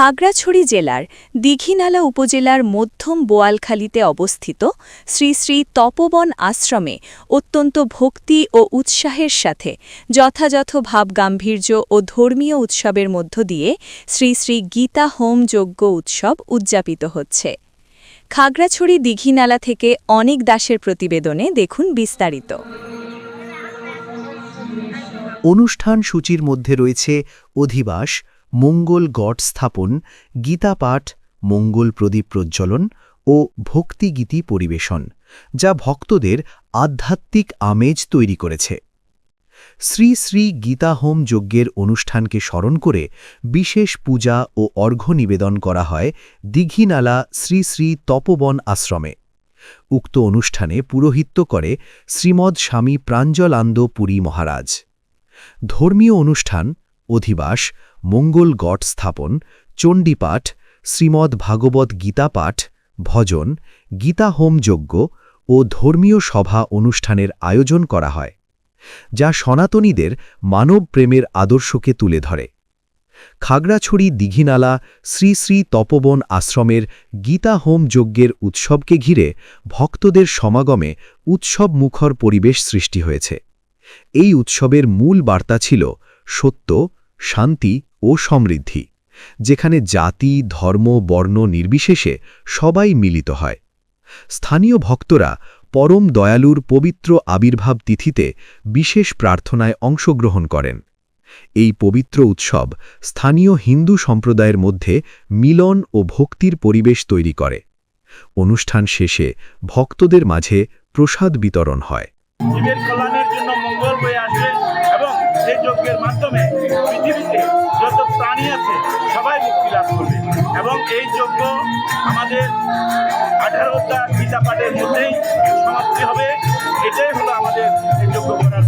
খাগড়াছড়ি জেলার দীঘিনালা উপজেলার মধ্যম বোয়ালখালীতে অবস্থিত শ্রী শ্রী তপবন আশ্রমে অত্যন্ত ভক্তি ও উৎসাহের সাথে যথাযথ ভাবগাম্ভীর্য ও ধর্মীয় উৎসবের মধ্য দিয়ে শ্রী শ্রী গীতা হোম যজ্ঞ উৎসব উদযাপিত হচ্ছে। খাগড়াছড়ি দীঘিনালা থেকে অনেক দাসের প্রতিবেদনে দেখুন বিস্তারিত। অনুষ্ঠান সূচির মধ্যে রয়েছে অধিবাস মঙ্গল গট স্থাপন গীতাপাঠ মঙ্গল প্রদীপ প্রজ্বলন ও ভক্তিগীতি পরিবেশন, যা ভক্তদের আধ্যাত্মিক আমেজ তৈরি করেছে। শ্রী শ্রী গীতা হোম যজ্ঞের অনুষ্ঠানকে স্মরণ করে বিশেষ পূজা ও অর্ঘ্য নিবেদন করা হয় দীঘিনালা শ্রী শ্রী তপবন আশ্রমে। উক্ত অনুষ্ঠানে পুরোহিত্য করে শ্রীমদ স্বামী প্রাঞ্জলান্দ পুরী মহারাজ। ধর্মীয় অনুষ্ঠান অধিবাস, মঙ্গল গট স্থাপন, চণ্ডীপাঠ, শ্রীমদ্ ভাগবত গীতা পাঠ, ভজন, গীতা হোম যজ্ঞ ও ধর্মীয় সভা অনুষ্ঠানের আয়োজন করা হয়, যা সনাতনীদের মানব প্রেমের আদর্শকে তুলে ধরে। খাগড়াছড়ি দীঘিনালা শ্রী শ্রী তপবন আশ্রমের গীতা হোম যজ্ঞের উৎসবকে ঘিরে ভক্তদের সমাগমে উৎসব মুখর পরিবেশ সৃষ্টি হয়েছে। এই উৎসবের মূল বার্তা ছিল সত্য শান্তি ও সমৃদ্ধি, যেখানে জাতি, ধর্ম, বর্ণ নির্বিশেষে সবাই মিলিত হয়। স্থানীয় ভক্তরা পরম দয়ালুর পবিত্র আবির্ভাব তিথিতে বিশেষ প্রার্থনায় অংশগ্রহণ করেন। এই পবিত্র উৎসব স্থানীয় হিন্দু সম্প্রদায়ের মধ্যে মিলন ও ভক্তির পরিবেশ তৈরি করে। অনুষ্ঠান শেষে ভক্তদের মাঝে প্রসাদ বিতরণ হয়। জন্য মঙ্গল সবাই মুক্তি লাভ করবে। এবং এই যজ্ঞ আমাদের আঠারোটা গীতা পাঠের মধ্যেই সমাপ্তি হবে। এটাই হলো আমাদের এই যজ্ঞ করার